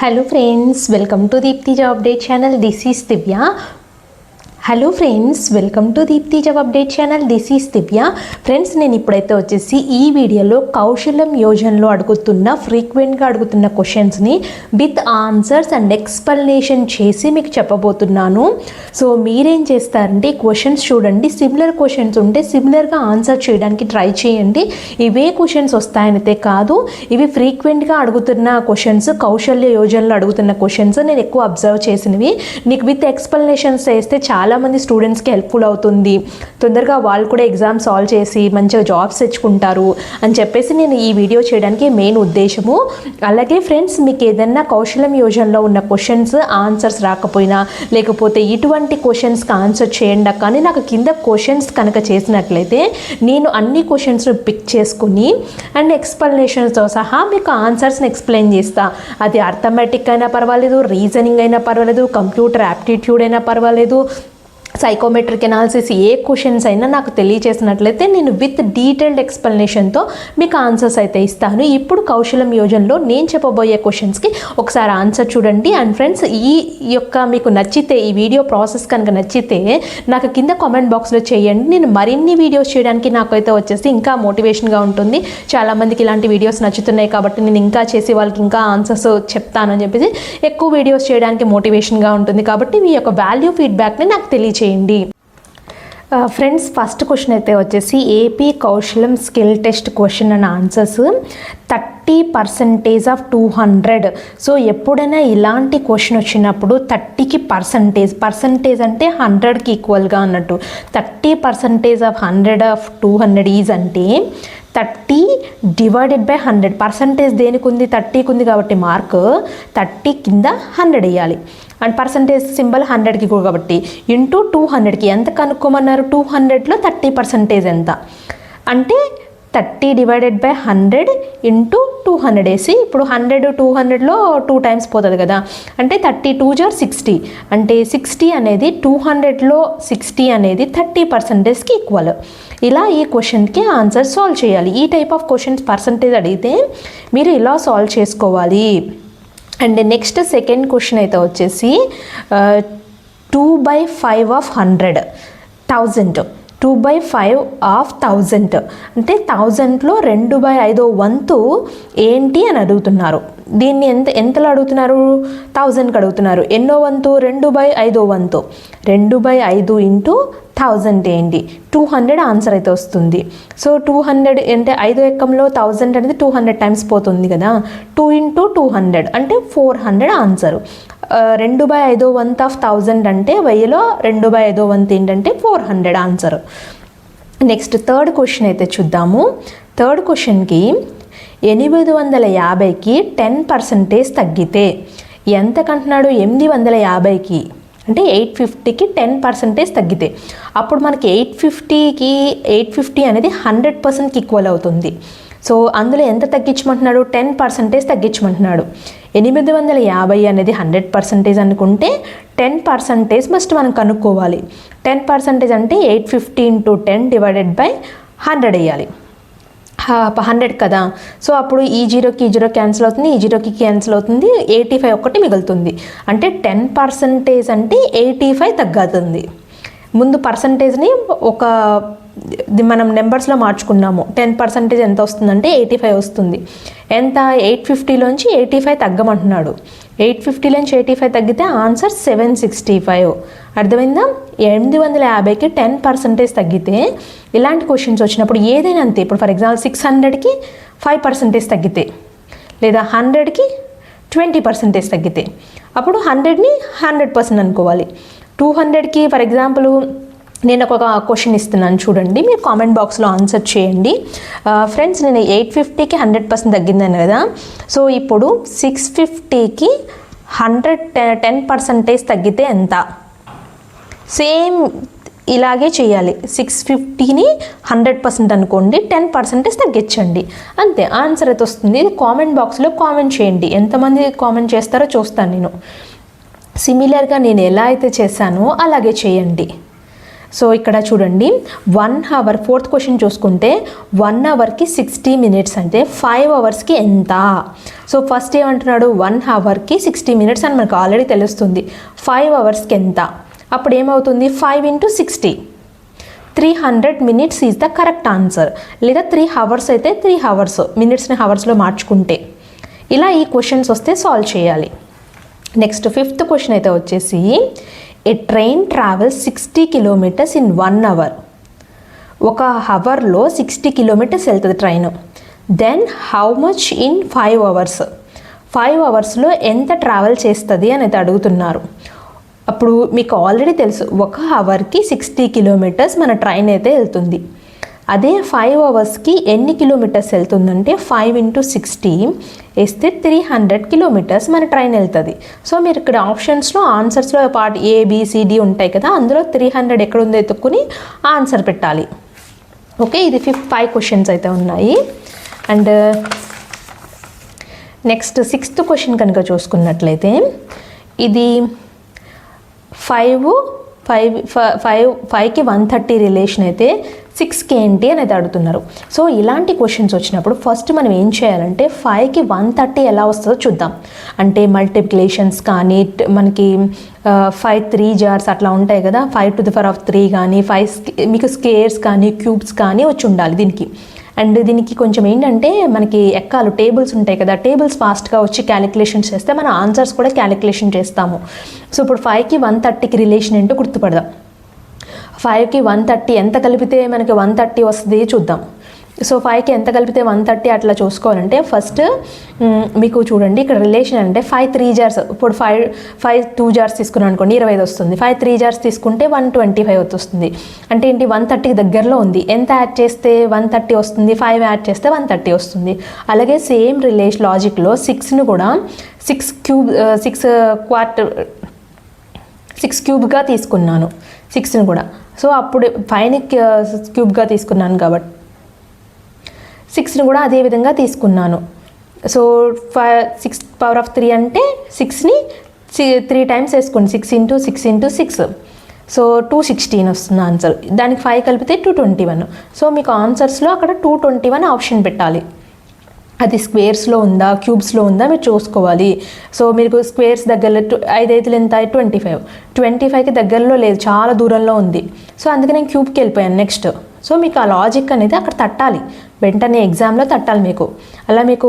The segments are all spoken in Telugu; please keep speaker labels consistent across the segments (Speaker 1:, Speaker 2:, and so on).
Speaker 1: Hello friends, welcome to Deepthi Job Update channel. This is Divya. Hello friends welcome to Deepti job update channel this is Divya friends నేను ఇప్పుడైతే వచ్చేసి ఈ వీడియోలో కౌశలం యోజనలో అడుగుతున్న ఫ్రీక్వెంట్గా అడుగుతున్న క్వశ్చన్స్ని విత్ ఆన్సర్స్ అండ్ ఎక్స్ప్లెనేషన్ చేసి మీకు చెప్పబోతున్నాను సో మీరేం చేస్తారంటే క్వశ్చన్స్ చూడండి సిమిలర్ క్వశ్చన్స్ ఉంటే సిమిలర్గా ఆన్సర్ చేయడానికి ట్రై చేయండి ఇవే క్వశ్చన్స్ వస్తాయనైతే కాదు ఇవి ఫ్రీక్వెంట్గా అడుగుతున్న క్వశ్చన్స్ కౌశల్య యోజనలో అడుగుతున్న క్వశ్చన్స్ నేను ఎక్కువ అబ్జర్వ్ చేసినవి నీకు విత్ ఎక్స్ప్లెనేషన్స్ చేస్తే చాలా చాలామంది స్టూడెంట్స్కి హెల్ప్ఫుల్ అవుతుంది తొందరగా వాళ్ళు కూడా ఎగ్జామ్ సాల్వ్ చేసి మంచిగా జాబ్స్ తెచ్చుకుంటారు అని చెప్పేసి నేను ఈ వీడియో చేయడానికి మెయిన్ ఉద్దేశము అలాగే ఫ్రెండ్స్ మీకు ఏదైనా కౌశలం యోజనలో ఉన్న క్వశ్చన్స్ ఆన్సర్స్ రాకపోయినా లేకపోతే ఇటువంటి క్వశ్చన్స్కి ఆన్సర్ చేయండి కానీ నాకు కింద క్వశ్చన్స్ కనుక చేసినట్లయితే నేను అన్ని క్వశ్చన్స్ పిక్ చేసుకుని అండ్ ఎక్స్ప్లెనేషన్స్తో సహా మీకు ఆన్సర్స్ని ఎక్స్ప్లెయిన్ చేస్తా అది అర్థమెటిక్ అయినా పర్వాలేదు రీజనింగ్ అయినా పర్వాలేదు కంప్యూటర్ యాప్టిట్యూడ్ అయినా పర్వాలేదు సైకోమెట్రిక్ ఎనాలిసిస్ ఏ క్వశ్చన్స్ అయినా నాకు తెలియచేసినట్లయితే నేను విత్ డీటెయిల్డ్ ఎక్స్ప్లెనేషన్తో మీకు ఆన్సర్స్ అయితే ఇస్తాను ఇప్పుడు కౌశలం యోజనలో నేను చెప్పబోయే క్వశ్చన్స్కి ఒకసారి ఆన్సర్ చూడండి అండ్ ఫ్రెండ్స్ ఈ యొక్క మీకు నచ్చితే ఈ వీడియో ప్రాసెస్ కనుక నచ్చితే నాకు కింద కామెంట్ బాక్స్లో చేయండి నేను మరిన్ని వీడియోస్ చేయడానికి నాకైతే వచ్చేసి ఇంకా మోటివేషన్గా ఉంటుంది చాలామందికి ఇలాంటి వీడియోస్ నచ్చుతున్నాయి కాబట్టి నేను ఇంకా చేసి వాళ్ళకి ఇంకా ఆన్సర్స్ చెప్తానని చెప్పేసి ఎక్కువ వీడియోస్ చేయడానికి మోటివేషన్గా ఉంటుంది కాబట్టి మీ యొక్క వాల్యూ ఫీడ్బ్యాక్ని నాకు తెలియచేయండి చేయండి ఫ్రెండ్స్ ఫస్ట్ క్వశ్చన్ అయితే వచ్చేసి AP Kaushalam skill test question and answers thirty percentage of two hundred so ఎప్పుడైనా ఇలాంటి క్వశ్చన్ వచ్చినప్పుడు థర్టీకి పర్సంటేజ్ పర్సంటేజ్ అంటే హండ్రెడ్కి ఈక్వల్గా అన్నట్టు thirty percentage of hundred of two hundred is అంటే thirty divided by hundred percentage దేనికి ఉంది థర్టీకి ఉంది కాబట్టి మార్క్ థర్టీ కింద హండ్రెడ్ వేయాలి అండ్ పర్సంటేజ్ సింబల్ హండ్రెడ్కి కూడా కాబట్టి ఇంటూ టూ హండ్రెడ్కి ఎంత కనుక్కోమన్నారు టూ హండ్రెడ్లో థర్టీ పర్సంటేజ్ ఎంత అంటే thirty divided by hundred into two hundred వేసి ఇప్పుడు హండ్రెడ్ టూ హండ్రెడ్లో టూ టైమ్స్ పోతుంది కదా అంటే థర్టీ టూ జార్ సిక్స్టీ అంటే సిక్స్టీ అనేది టూ హండ్రెడ్లో సిక్స్టీ అనేది థర్టీ పర్సంటేజ్కి ఈక్వల్ ఇలా ఈ క్వశ్చన్కి ఆన్సర్ సాల్వ్ చేయాలి ఈ టైప్ ఆఫ్ క్వశ్చన్స్ పర్సంటేజ్ అడిగితే మీరు ఇలా సాల్వ్ చేసుకోవాలి అండ్ నెక్స్ట్ సెకండ్ క్వశ్చన్ అయితే వచ్చేసి two by five of hundred thousand two by five of thousand అంటే థౌజండ్లో రెండు బై ఐదో వంతు ఏంటి అని అడుగుతున్నారు దీన్ని ఎంత ఎంతలో అడుగుతున్నారు థౌజండ్కి అడుగుతున్నారు ఎన్నో వంతు రెండు బై ఐదో వంతు రెండు బై ఐదు ఇంటూ థౌజండ్ ఏంటి టూ హండ్రెడ్ ఆన్సర్ అయితే వస్తుంది సో టూ హండ్రెడ్ అంటే ఐదో ఎక్కంలో థౌజండ్ అనేది టూ హండ్రెడ్ టైమ్స్ పోతుంది కదా టూ ఇంటూ టూ హండ్రెడ్ అంటే ఫోర్ హండ్రెడ్ ఆన్సర్ రెండు బై ఐదో వంత్ ఆఫ్ థౌజండ్ అంటే వెయ్యిలో రెండు బై ఐదో వంత్ ఏంటంటే four hundred answer next third question అయితే చూద్దాము థర్డ్ క్వశ్చన్కి ఎనిమిది వందల యాభైకి టెన్ పర్సంటేజ్ తగ్గితే ఎంత కంటున్నాడు ఎనిమిది వందల యాభైకి అంటే ఎయిట్ ఫిఫ్టీకి టెన్ పర్సెంటేజ్ తగ్గితే అప్పుడు మనకి ఎయిట్ ఫిఫ్టీకి ఎయిట్ ఫిఫ్టీ అనేది హండ్రెడ్ పర్సెంట్కి ఈక్వల్ అవుతుంది సో అందులో ఎంత తగ్గించమంటున్నాడు టెన్ పర్సెంటేజ్ తగ్గించమంటున్నాడు ఎనిమిది వందల యాభై అనేది హండ్రెడ్ పర్సెంటేజ్ అనుకుంటే టెన్ పర్సెంటేజ్ మస్ట్ మనం కనుక్కోవాలి టెన్ పర్సెంటేజ్ అంటే eight fifty into ten divided by hundred వేయాలి హండ్రెడ్ కదా సో అప్పుడు ఈ జీరోకి ఈ జీరో క్యాన్సిల్ అవుతుంది ఈ జీరోకి క్యాన్సిల్ అవుతుంది ఎయిటీ ఫైవ్ ఒకటి మిగులుతుంది అంటే టెన్ పర్సంటేజ్ అంటే ఎయిటీ ఫైవ్ తగ్గుతుంది ముందు పర్సంటేజ్ని ఒక మనం నెంబర్స్లో మార్చుకున్నాము టెన్ పర్సెంటేజ్ ఎంత వస్తుందంటే ఎయిటీ ఫైవ్ వస్తుంది ఎంత ఎయిట్ ఫిఫ్టీలోంచి ఎయిటీ ఫైవ్ తగ్గమంటున్నాడు ఎయిట్ ఫిఫ్టీలోంచి ఎయిటీ ఫైవ్ తగ్గితే ఆన్సర్ సెవెన్ సిక్స్టీ ఫైవ్ అర్థమైందా ఎనిమిది వందల యాభైకి టెన్ పర్సెంటేజ్ తగ్గితే ఇలాంటి క్వశ్చన్స్ వచ్చినప్పుడు ఏదైనా అంతే ఇప్పుడు ఫర్ ఎగ్జాంపుల్ సిక్స్ హండ్రెడ్కి ఫైవ్ పర్సెంటేజ్ తగ్గితే లేదా హండ్రెడ్కి ట్వంటీ పర్సెంటేజ్ తగ్గితే అప్పుడు హండ్రెడ్ని హండ్రెడ్ పర్సెంట్ అనుకోవాలి టూ హండ్రెడ్కి ఫర్ ఎగ్జాంపుల్ నేను ఒక క్వశ్చన్ ఇస్తున్నాను చూడండి మీరు కామెంట్ బాక్స్లో ఆన్సర్ చేయండి ఫ్రెండ్స్ నేను ఎయిట్ ఫిఫ్టీకి హండ్రెడ్ పర్సెంట్ తగ్గిందని కదా సో ఇప్పుడు సిక్స్ ఫిఫ్టీకి హండ్రెడ్ టెన్ పర్సంటేజ్ తగ్గితే ఎంత సేమ్ ఇలాగే చేయాలి సిక్స్ ఫిఫ్టీని హండ్రెడ్ పర్సెంట్ అనుకోండి టెన్ పర్సెంటేజ్ తగ్గించండి అంతే ఆన్సర్ అయితే వస్తుంది కామెంట్ బాక్స్లో కామెంట్ చేయండి ఎంతమంది కామెంట్ చేస్తారో చూస్తాను నేను సిమిలర్గా నేను ఎలా అయితే చేశానో అలాగే చేయండి సో ఇక్కడ చూడండి వన్ అవర్ ఫోర్త్ క్వశ్చన్ చూసుకుంటే వన్ అవర్కి సిక్స్టీ మినిట్స్ అంటే ఫైవ్ అవర్స్కి ఎంత సో ఫస్ట్ ఏమంటున్నాడు వన్ అవర్కి సిక్స్టీ మినిట్స్ అని మనకు ఆల్రెడీ తెలుస్తుంది ఫైవ్ అవర్స్కి ఎంత అప్పుడు ఏమవుతుంది five into sixty three hundred minutes is the correct answer లేదా త్రీ అవర్స్ అయితే త్రీ అవర్స్ మినిట్స్ని హవర్స్లో మార్చుకుంటే ఇలా ఈ క్వశ్చన్స్ వస్తే సాల్వ్ చేయాలి నెక్స్ట్ ఫిఫ్త్ క్వశ్చన్ అయితే వచ్చేసి a train travels sixty kilometers in one hour ఒక హవర్లో సిక్స్టీ కిలోమీటర్స్ వెళ్తుంది train then how much in five hours five అవర్స్లో ఎంత ట్రావెల్ చేస్తుంది అయితే అడుగుతున్నారు అప్పుడు మీకు ఆల్రెడీ తెలుసు ఒక హవర్కి సిక్స్టీ కిలోమీటర్స్ మన ట్రైన్ అయితే వెళ్తుంది అదే ఫైవ్ అవర్స్కి ఎన్ని కిలోమీటర్స్ వెళ్తుందంటే ఫైవ్ ఇంటూ సిక్స్టీ వేస్తే త్రీ హండ్రెడ్ కిలోమీటర్స్ మన ట్రైన్ వెళ్తుంది సో మీరు ఇక్కడ ఆప్షన్స్లో ఆన్సర్స్లో పార్ట్ ఏబిసిడి ఉంటాయి కదా అందులో త్రీ హండ్రెడ్ ఎక్కడ ఉందో ఎత్తుక్కుని ఆన్సర్ పెట్టాలి ఓకే ఇది ఫిఫ్ ఫైవ్ క్వశ్చన్స్ అయితే ఉన్నాయి అండ్ నెక్స్ట్ సిక్స్త్ క్వశ్చన్ కనుక చూసుకున్నట్లయితే ఇది ఫైవ్ ఫైవ్ ఫైవ్ ఫైవ్కి వన్ థర్టీ రిలేషన్ అయితే కే ఏంటి అనేది అడుగుతున్నారు సో ఇలాంటి క్వశ్చన్స్ వచ్చినప్పుడు ఫస్ట్ మనం ఏం చేయాలంటే ఫైవ్కి వన్ థర్టీ ఎలా వస్తుందో చూద్దాం అంటే మల్టిప్లికేషన్స్ కానీ మనకి ఫైవ్ త్రీ జార్స్ అట్లా ఉంటాయి కదా five to the power of three కానీ ఫైవ్ మీకు స్కేర్స్ కానీ క్యూబ్స్ కానీ వచ్చి ఉండాలి దీనికి అండ్ దీనికి కొంచెం ఏంటంటే మనకి ఎక్కాలు టేబుల్స్ ఉంటాయి కదా టేబుల్స్ ఫాస్ట్గా వచ్చి క్యాలిక్యులేషన్స్ చేస్తే మన ఆన్సర్స్ కూడా క్యాలిక్యులేషన్ చేస్తాము సో ఇప్పుడు ఫైవ్కి వన్ థర్టీకి రిలేషన్ ఏంటో గుర్తుపడదాం ఫైవ్కి వన్ థర్టీ ఎంత కలిపితే మనకి వన్ థర్టీ వస్తుంది చూద్దాం సో ఫైవ్కి ఎంత కలిపితే వన్ థర్టీ అట్లా చూసుకోవాలంటే ఫస్ట్ మీకు చూడండి ఇక్కడ రిలేషన్ అంటే ఫైవ్ త్రీ జార్స్ ఇప్పుడు ఫైవ్ ఫైవ్ టూ జార్స్ తీసుకున్నాను అనుకోండి ఇరవై ఐదు వస్తుంది ఫైవ్ త్రీ జార్స్ తీసుకుంటే వన్ ట్వంటీ ఫైవ్ వస్తుంది అంటే ఏంటి వన్ థర్టీకి దగ్గరలో ఉంది ఎంత యాడ్ చేస్తే వన్ థర్టీ వస్తుంది ఫైవ్ యాడ్ చేస్తే వన్ థర్టీ వస్తుంది అలాగే సేమ్ రిలేషన్ లాజిక్లో సిక్స్ను కూడా six cube six quarter six క్యూబ్గా తీసుకున్నాను సిక్స్ని కూడా సో అప్పుడు ఫైన్ క్యూబ్గా uh, తీసుకున్నాను కాబట్టి సిక్స్ని కూడా అదే విధంగా తీసుకున్నాను so five six power of three అంటే సిక్స్ని త్రీ టైమ్స్ వేసుకోండి six into six into six so two sixteen వస్తుంది ఆన్సర్ దానికి ఫైవ్ కలిపితే టూ ట్వంటీ వన్ సో మీకు ఆన్సర్స్లో అక్కడ టూ ట్వంటీ వన్ ఆప్షన్ పెట్టాలి అది స్క్వేర్స్లో ఉందా క్యూబ్స్లో ఉందా మీరు చూసుకోవాలి సో మీకు స్క్వేర్స్ దగ్గరలో ఐదు ఐదు ఎంత ట్వంటీ ఫైవ్ ట్వంటీ ఫైవ్కి దగ్గరలో లేదు చాలా దూరంలో ఉంది సో అందుకే నేను క్యూబ్కి వెళ్ళిపోయాను నెక్స్ట్ సో మీకు ఆ లాజిక్ అనేది అక్కడ తట్టాలి వెంటనే ఎగ్జామ్లో తట్టాలి మీకు అలా మీకు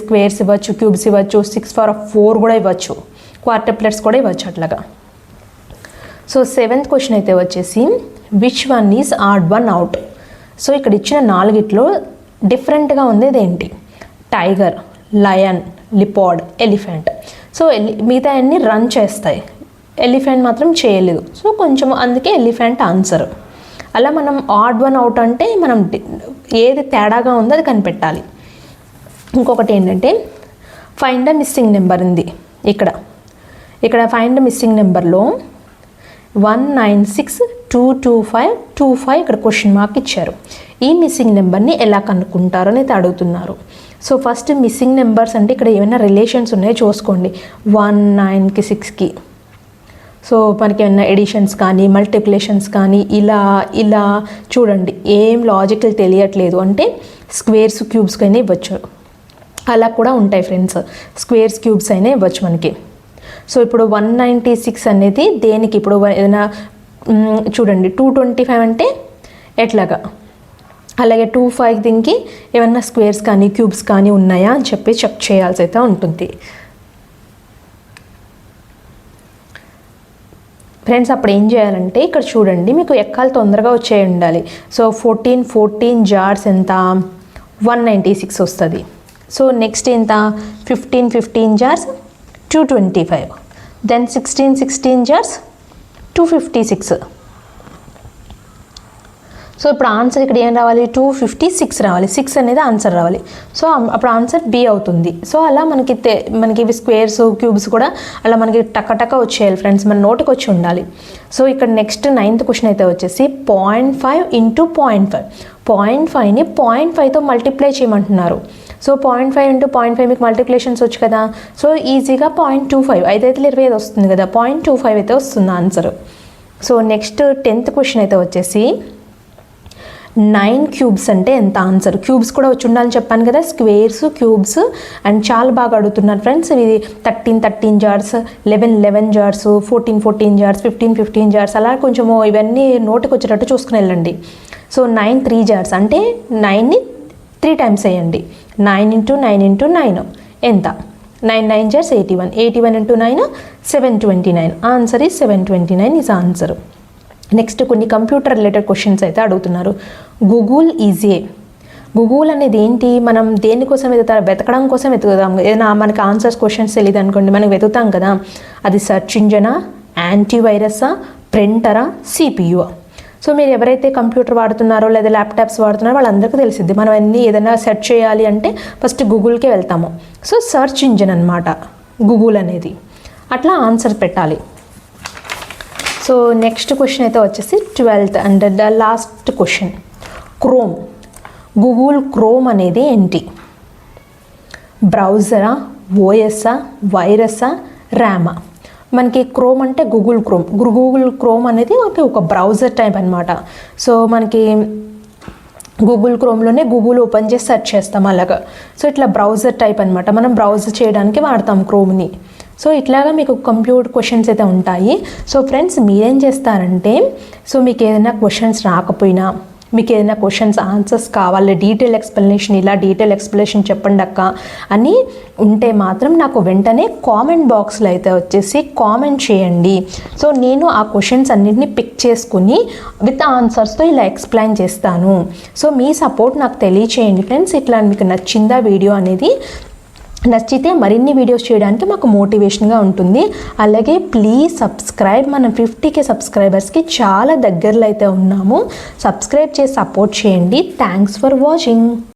Speaker 1: స్క్వేర్స్ ఇవ్వచ్చు క్యూబ్స్ ఇవ్వచ్చు సిక్స్ ఫోర్ ఫోర్ కూడా ఇవ్వచ్చు క్వార్టర్ ప్లేట్స్ కూడా ఇవ్వచ్చు అట్లాగా సో సెవెంత్ క్వశ్చన్ అయితే వచ్చేసి which one is odd one out so ఇక్కడ ఇచ్చిన నాలుగిట్లో డిఫరెంట్గా ఉండేది ఏంటి tiger lion leopard elephant so ఎలి మిగతా అన్నీ రన్ చేస్తాయి ఎలిఫెంట్ మాత్రం చేయలేదు సో కొంచెం అందుకే ఎలిఫెంట్ ఆన్సర్ అలా మనం ఆడ్ వన్ అవుట్ అంటే మనం ఏది తేడాగా ఉందో అది కనిపెట్టాలి ఇంకొకటి ఏంటంటే ఫైండ్ ద మిస్సింగ్ నెంబర్ ఉంది ఇక్కడ ఇక్కడ ఫైండ్ మిస్సింగ్ నెంబర్లో one nine six two two five two five ఇక్కడ క్వశ్చన్ మార్క్ ఇచ్చారు ఈ మిస్సింగ్ నెంబర్ని ఎలా కనుక్కుంటారు అనేది అడుగుతున్నారు సో ఫస్ట్ మిస్సింగ్ నెంబర్స్ అంటే ఇక్కడ ఏమైనా రిలేషన్స్ ఉన్నాయో చూసుకోండి వన్ నైన్కి సిక్స్కి సో మనకి ఏమైనా ఎడిషన్స్ కానీ మల్టిప్లేషన్స్ కానీ ఇలా ఇలా చూడండి ఏం లాజికల్ తెలియట్లేదు అంటే స్క్వేర్స్ క్యూబ్స్ అయినా ఇవ్వచ్చు అలా కూడా ఉంటాయి ఫ్రెండ్స్ స్క్వేర్స్ క్యూబ్స్ అయినా ఇవ్వచ్చు మనకి సో ఇప్పుడు వన్ నైంటీ సిక్స్ అనేది దేనికి ఇప్పుడు ఏదైనా చూడండి టూ ట్వంటీ ఫైవ్ అంటే ఎట్లాగా అలాగే టూ ఫైవ్ దీనికి ఏమన్నా స్క్వేర్స్ కానీ క్యూబ్స్ కానీ ఉన్నాయా అని చెప్పి చెక్ చేయాల్సి అయితే ఉంటుంది ఫ్రెండ్స్ అప్పుడు ఏం చేయాలంటే ఇక్కడ చూడండి మీకు ఎక్కాలు తొందరగా వచ్చే ఉండాలి సో ఫోర్టీన్ ఫోర్టీన్ జార్స్ ఎంత వన్ నైంటీ సిక్స్ వస్తుంది సో నెక్స్ట్ ఎంత fifteen fifteen jars two twenty five then sixteen sixteen jars 256 so ఇప్పుడు ఆన్సర్ ఇక్కడ ఏం రావాలి టూ ఫిఫ్టీ సిక్స్ రావాలి సిక్స్ అనేది ఆన్సర్ రావాలి సో అప్పుడు ఆన్సర్ బి అవుతుంది సో అలా మనకి మనకి ఇవి స్క్వేర్స్ క్యూబ్స్ కూడా అలా మనకి టకటక వచ్చేయాలి ఫ్రెండ్స్ మన నోటికి వచ్చి ఉండాలి సో ఇక్కడ నెక్స్ట్ నైన్త్ క్వశ్చన్ అయితే వచ్చేసి point five into point five point ఫైవ్ని point ఫైవ్తో మల్టిప్లై చేయమంటున్నారు so point five into point five మీకు మల్టిప్లికేషన్స్ వచ్చు కదా సో ఈజీగా పాయింట్ టూ ఫైవ్ ఐదైతే ఇరవై ఐదు వస్తుంది కదా పాయింట్ టూ ఫైవ్ అయితే వస్తుంది answer so next tenth question అయితే వచ్చేసి నైన్ క్యూబ్స్ అంటే ఎంత ఆన్సర్ క్యూబ్స్ కూడా వచ్చి ఉండాలని చెప్పాను కదా స్క్వేర్స్ క్యూబ్స్ అండ్ చాలా బాగా అడుగుతున్నారు ఫ్రెండ్స్ ఇది థర్టీన్ థర్టీన్ జార్స్ లెవెన్ లెవెన్ జార్స్ ఫోర్టీన్ ఫోర్టీన్ జార్స్ ఫిఫ్టీన్ ఫిఫ్టీన్ జార్స్ అలా కొంచెము ఇవన్నీ నోటికి వచ్చేటట్టు చూసుకుని వెళ్ళండి సో నైన్ త్రీ జార్స్ అంటే నైన్ని త్రీ టైమ్స్ వేయండి nine into nine into nine ఎంత nine nine jars eighty one eighty one into nine seven twenty nine answer is seven twenty nine is answer next కొన్ని కంప్యూటర్ రిలేటెడ్ క్వశ్చన్స్ అయితే అడుగుతున్నారు గూగుల్ ఈజీఏ గూగుల్ అనేది ఏంటి మనం దేనికోసం వెతుకుతాం వెతకడం కోసం వెతుకుతాం ఏదైనా మనకి ఆన్సర్స్ క్వశ్చన్స్ తెలియదు అనుకోండి మనం వెతుకుతాం కదా అది సెర్చ్ ఇంజనా యాంటీవైరసా ప్రింటరా సిపియూ సో మీరు ఎవరైతే కంప్యూటర్ వాడుతున్నారో లేదా ల్యాప్టాప్స్ వాడుతున్నారో వాళ్ళందరికీ తెలిసింది మనం అన్నీ ఏదైనా సెర్చ్ చేయాలి అంటే ఫస్ట్ గూగుల్కే వెళ్తాము సో సెర్చ్ ఇంజిన్ అనమాట గూగుల్ అనేది అట్లా ఆన్సర్ పెట్టాలి సో నెక్స్ట్ క్వశ్చన్ అయితే వచ్చేసి twelfth and the last question Chrome Google Chrome అనేది ఏంటి బ్రౌజరా ఓఎస్ఆ వైరసా ర్యామా మనకి క్రోమ్ అంటే గూగుల్ క్రోమ్ గూగుల్ క్రోమ్ అనేది మనకి ఒక బ్రౌజర్ టైప్ అనమాట సో మనకి గూగుల్ క్రోమ్లోనే గూగుల్ ఓపెన్ చేసి సెర్చ్ చేస్తాం అలాగా సో ఇట్లా బ్రౌజర్ టైప్ అనమాట మనం బ్రౌజర్ చేయడానికి వాడతాం క్రోమ్ని సో ఇట్లాగా మీకు కంప్యూటర్ క్వశ్చన్స్ అయితే ఉంటాయి సో ఫ్రెండ్స్ మీరేం చేస్తారంటే సో మీకు ఏదైనా క్వశ్చన్స్ రాకపోయినా మీకు ఏదైనా క్వశ్చన్స్ ఆన్సర్స్ కావాలి డీటెయిల్ ఎక్స్ప్లెనేషన్ ఇలా డీటెయిల్ ఎక్స్ప్లెనేషన్ చెప్పండి అక్క అని ఉంటే మాత్రం నాకు వెంటనే కామెంట్ బాక్స్లో అయితే వచ్చేసి కామెంట్ చేయండి సో నేను ఆ క్వశ్చన్స్ అన్నింటినీ పిక్ చేసుకుని విత్ ఆన్సర్స్తో ఇలా ఎక్స్ప్లెయిన్ చేస్తాను సో మీ సపోర్ట్ నాకు తెలియచేయండి ఫ్రెండ్స్ ఇట్లా మీకు నచ్చిందా వీడియో అనేది నచ్చితే మరిన్ని వీడియోస్ చేయడానికి మాకు మోటివేషన్గా ఉంటుంది అలాగే ప్లీజ్ సబ్స్క్రైబ్ మనం ఫిఫ్టీకే సబ్స్క్రైబర్స్కి చాలా దగ్గరలో అయితే ఉన్నాము సబ్స్క్రైబ్ చేసి సపోర్ట్ చేయండి థ్యాంక్స్ ఫర్ వాచింగ్